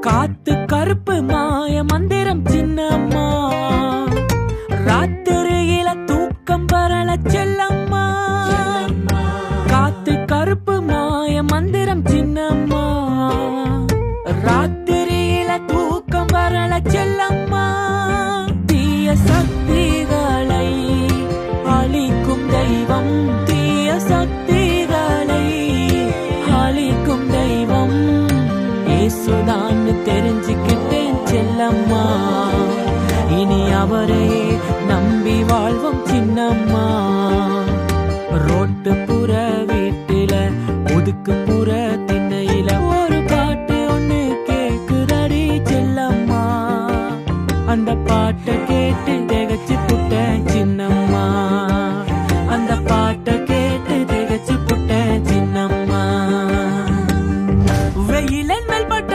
காத்து கருப்பு மாய மந்திரம் சின்னம்மா. ராத்திரியில தூக்கம் வரல செல்லம்மா. காத்து கருப்பு மாய மந்திரம் சின்னம்மா. ராத்திரியில தூக்கம் வரல செல்லம்மா. தீய சக்திகளை அழிக்கும் தெய்வம் சின்னம்மா. இனி அவரை நம்பி வாழ்வோம் சின்னம்மா. ரோட்டு புற வீட்டில ஒதுக்கு புற திண்ணையில ஒரு பாட்டு ஒண்ணு கேக்குறடி செல்லம்மா. அந்த பாட்டை கேட்டு திகச்சு புட்டேன் சின்னம்மா. அந்த பாட்டை கேட்டு திகச்சு புட்டேன் சின்னம்மா. வெயிலன் மேல் பட்டு